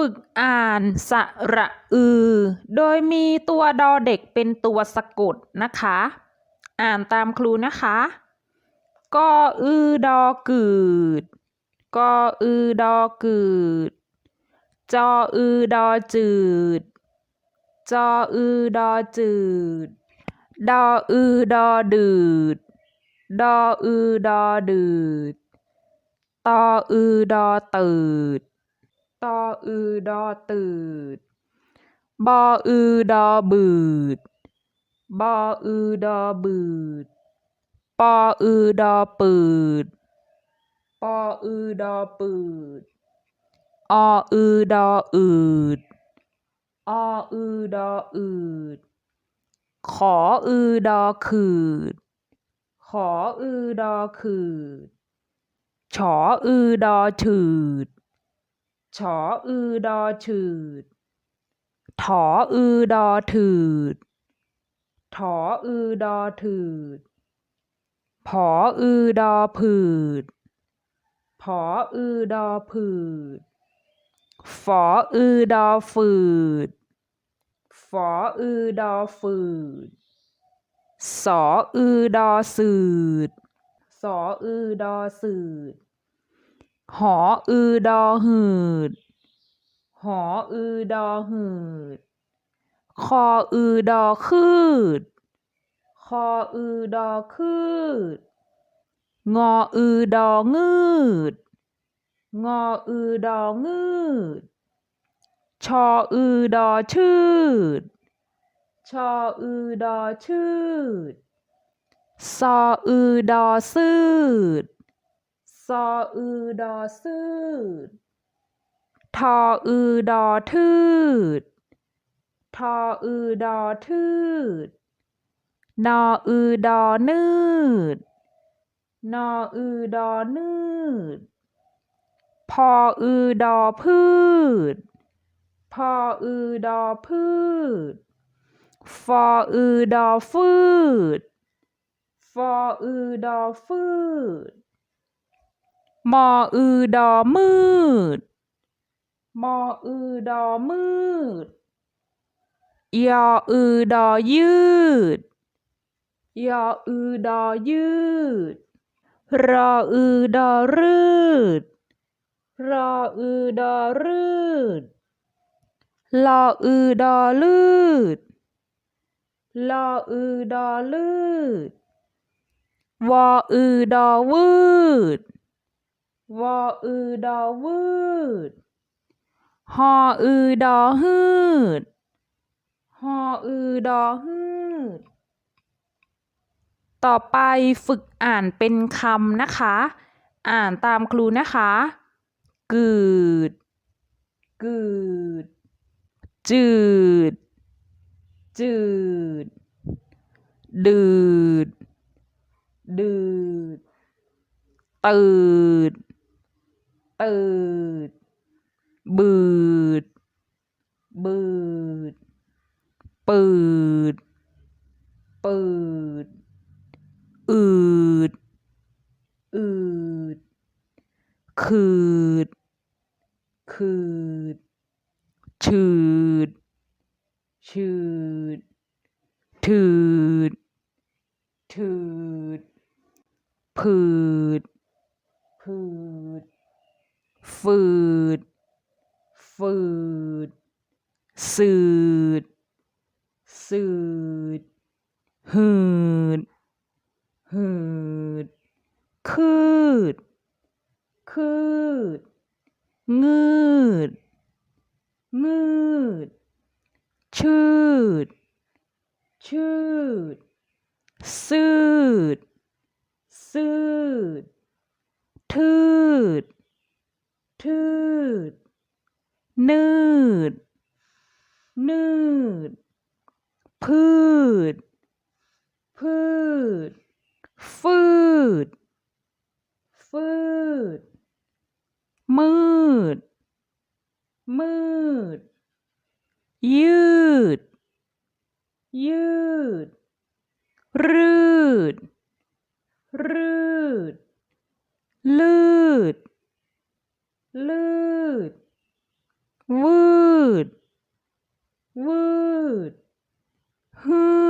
ฝึกอ่านสระอือ โดยมีตัวดอเด็กเป็นตัวสะกดนะคะ อ่านตามครูนะคะกออือดอกืดกออือดอกืดจออือดอจืด จออือดอจืด ดออือดอดืด ดออือดอดืด ตออือดอตืด ตออือดอตืดบออือดอบืดบออือดอบืดปออือดอปืดปออือดอปืดออือดออืดออือดออืด ขออือดอขืด ขออือดอขืด ฉออือดอถืด ฉออือดอถืดถออือดอถืดถออือดอถืดผออือดอผืดผออือดอผืดฝออือดอฝืดฝออือดอฝืดสออือดอสืดสออือดอสืด หออือดอหืด หออือดอหืด คออือดอคืด คออือดอคืด งออือดองืด งออือดองืด ชออือดอชืด ชออือดอชืด ซออือดอสืด ซออือดอสืดทออือดอทืดทออือดอทืดนออือดอนืดนออือดอนืดพออือดอพืดพออือดอพืดฟออือดอฟืดฟออือดอฟืด มออือดอมืด มออือดอมืด ยออือดอยืด ยออือดอยืด รออือดอรืด รออือดอรืด ลออือดอลืด ลออือดอลืด วออือดอวืด วออือดอวืดฮออือดอฮืดฮออือดอฮืด ต่อไปฝึกอ่านเป็นคำนะคะ อ่านตามครูนะคะ กืด กืด จืด จืด ดืด ดืด ตืด ตืด บืด บืด ปืด ปืด อืด อืดขืดขืด ชืด ชืด ถืด ถืด ผืด ผืด ฝืด ฝืด สืด สืด หืด หืด คืด คืด งืด งืด ชืด ชืด สืด สืด ทืด ทืด นืด นืด พืดพืดฟืด ฟืด มืด มืด ยืด ยืด รืด รืด ลืด ลืด วืด วืด ฮือ